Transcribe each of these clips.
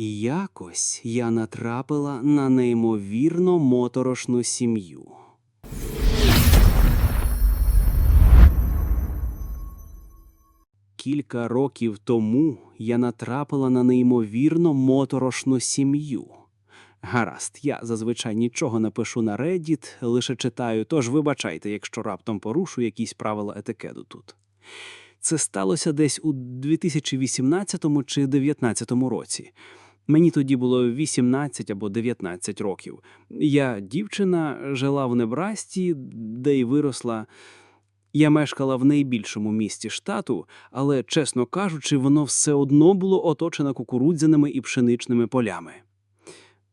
Якось я натрапила на неймовірно моторошну сім'ю. Кілька років тому я натрапила на неймовірно моторошну сім'ю. Гаразд, я зазвичай нічого не пишу на Reddit, лише читаю, тож вибачайте, якщо раптом порушу якісь правила етикету тут. Це сталося десь у 2018 чи 2019 році. Мені тоді було 18 або 19 років. Я дівчина, жила в Небрасті, де й виросла. Я мешкала в найбільшому місті штату, але, чесно кажучи, воно все одно було оточене кукурудзяними і пшеничними полями.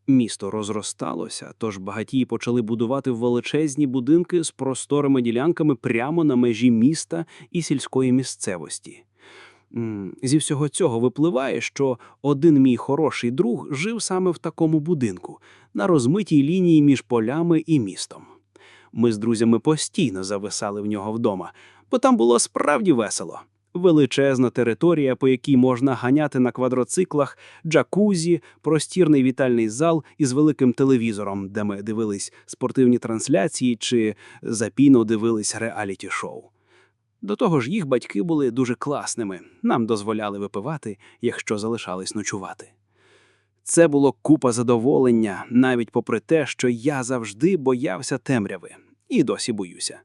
Місто розросталося, тож багатії почали будувати величезні будинки з просторими ділянками прямо на межі міста і сільської місцевості. Зі всього цього випливає, що один мій хороший друг жив саме в такому будинку, на розмитій лінії між полями і містом. Ми з друзями постійно зависали в нього вдома, бо там було справді весело. Величезна територія, по якій можна ганяти на квадроциклах, джакузі, простірний вітальний зал із великим телевізором, де ми дивились спортивні трансляції чи запійно дивились реаліті-шоу. До того ж, їх батьки були дуже класними, нам дозволяли випивати, якщо залишались ночувати. Це було купа задоволення, навіть попри те, що я завжди боявся темряви і досі боюся.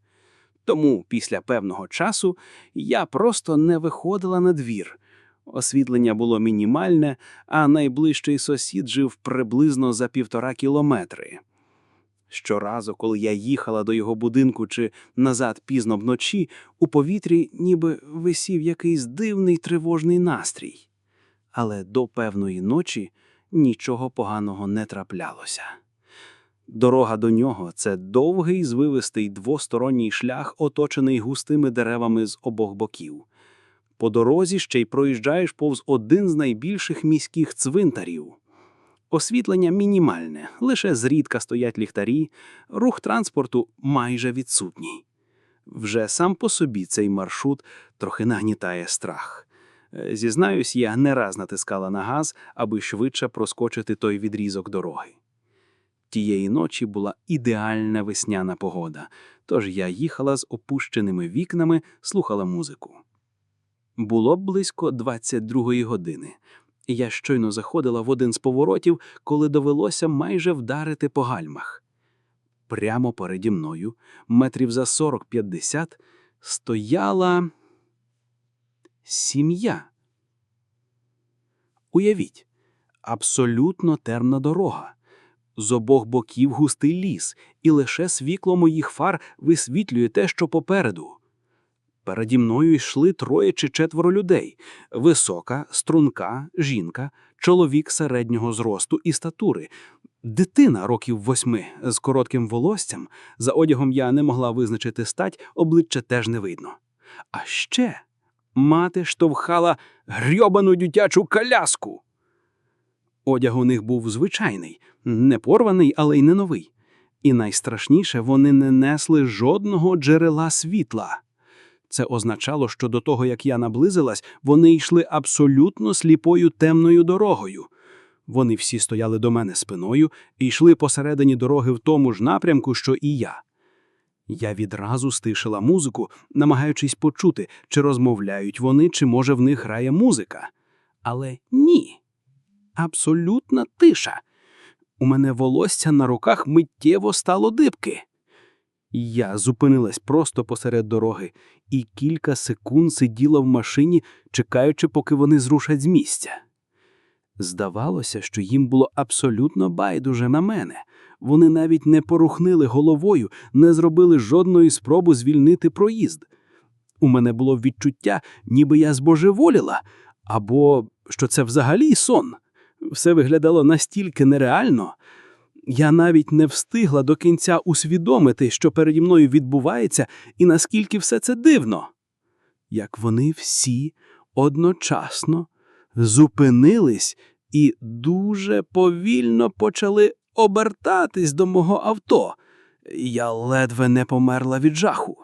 Тому після певного часу я просто не виходила на двір. Освітлення було мінімальне, а найближчий сусід жив приблизно за півтора кілометри. Щоразу, коли я їхала до його будинку чи назад пізно вночі, у повітрі ніби висів якийсь дивний тривожний настрій. Але до певної ночі нічого поганого не траплялося. Дорога до нього це довгий звивистий двосторонній шлях, оточений густими деревами з обох боків. По дорозі ще й проїжджаєш повз один з найбільших міських цвинтарів. Освітлення мінімальне, лише зрідка стоять ліхтарі, рух транспорту майже відсутній. Вже сам по собі цей маршрут трохи нагнітає страх. Е, Зізнаюсь, я не раз натискала на газ, аби швидше проскочити той відрізок дороги. Тієї ночі була ідеальна весняна погода, тож я їхала з опущеними вікнами, слухала музику. Було близько 22-ї години. Я щойно заходила в один з поворотів, коли довелося майже вдарити по гальмах. Прямо переді мною, метрів за 40-50, стояла сім'я. Уявіть, абсолютно темна дорога. З обох боків густий ліс, і лише світло моїх фар висвітлює те, що попереду. Переді мною йшли троє чи четверо людей: висока, струнка, жінка, чоловік середнього зросту і статури, дитина років восьми з коротким волоссям. За одягом я не могла визначити стать, обличчя теж не видно. А ще мати штовхала грьобану дитячу коляску. Одяг у них був звичайний, не порваний, але й не новий. І найстрашніше, вони не несли жодного джерела світла. Це означало, що до того, як я наблизилась, вони йшли абсолютно сліпою темною дорогою. Вони всі стояли до мене спиною і йшли посередині дороги в тому ж напрямку, що і я. Я відразу стишила музику, намагаючись почути, чи розмовляють вони, чи може в них грає музика. Але ні. Абсолютна тиша. У мене волосся на руках миттєво стало дибки. Я зупинилась просто посеред дороги і кілька секунд сиділа в машині, чекаючи, поки вони зрушать з місця. Здавалося, що їм було абсолютно байдуже на мене. Вони навіть не порухнили головою, не зробили жодної спроби звільнити проїзд. У мене було відчуття, ніби я збожеволіла, або що це взагалі сон. Все виглядало настільки нереально. Я навіть не встигла до кінця усвідомити, що переді мною відбувається, і наскільки все це дивно. Як вони всі одночасно зупинились і дуже повільно почали обертатись до мого авто. Я ледве не померла від жаху.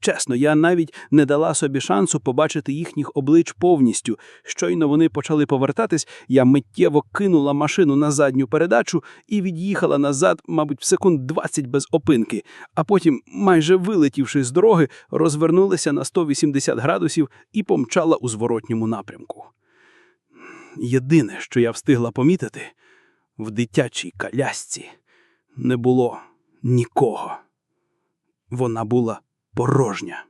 Чесно, я навіть не дала собі шансу побачити їхніх облич повністю. Щойно вони почали повертатись, я миттєво кинула машину на задню передачу і від'їхала назад, мабуть, в секунд 20 без опинки, а потім, майже вилетівши з дороги, розвернулася на 180 градусів і помчала у зворотньому напрямку. Єдине, що я встигла помітити, в дитячій колясці не було нікого. Вона була порожня.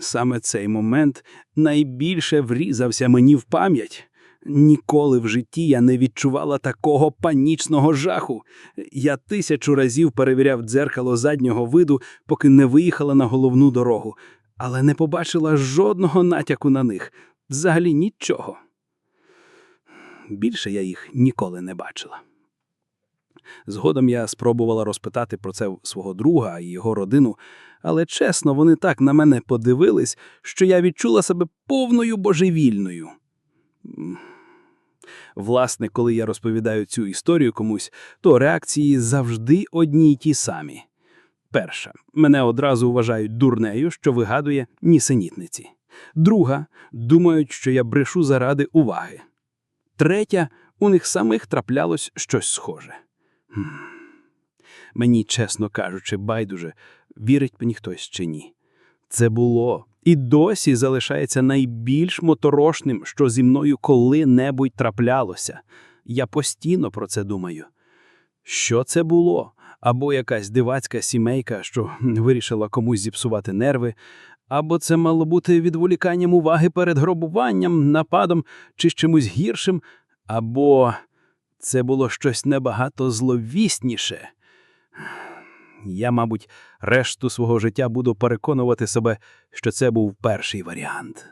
Саме цей момент найбільше врізався мені в пам'ять. Ніколи в житті я не відчувала такого панічного жаху. Я тисячу разів перевіряв дзеркало заднього виду, поки не виїхала на головну дорогу, але не побачила жодного натяку на них, взагалі нічого. Більше я їх ніколи не бачила. Згодом я спробувала розпитати про це свого друга і його родину, але чесно, вони так на мене подивились, що я відчула себе повною божевільною. Власне, коли я розповідаю цю історію комусь, то реакції завжди одні й ті самі. Перша, мене одразу вважають дурнею, що вигадує нісенітниці. Друга, думають, що я брешу заради уваги. Третя, у них самих траплялось щось схоже. Мені, чесно кажучи, байдуже, вірить мені хтось чи ні. Це було і досі залишається найбільш моторошним, що зі мною коли-небудь траплялося. Я постійно про це думаю. Що це було? Або якась дивацька сімейка, що вирішила комусь зіпсувати нерви, або це мало бути відволіканням уваги перед гробуванням, нападом чи чимось гіршим, або це було щось набагато зловісніше. Я, мабуть, решту свого життя буду переконувати себе, що це був перший варіант.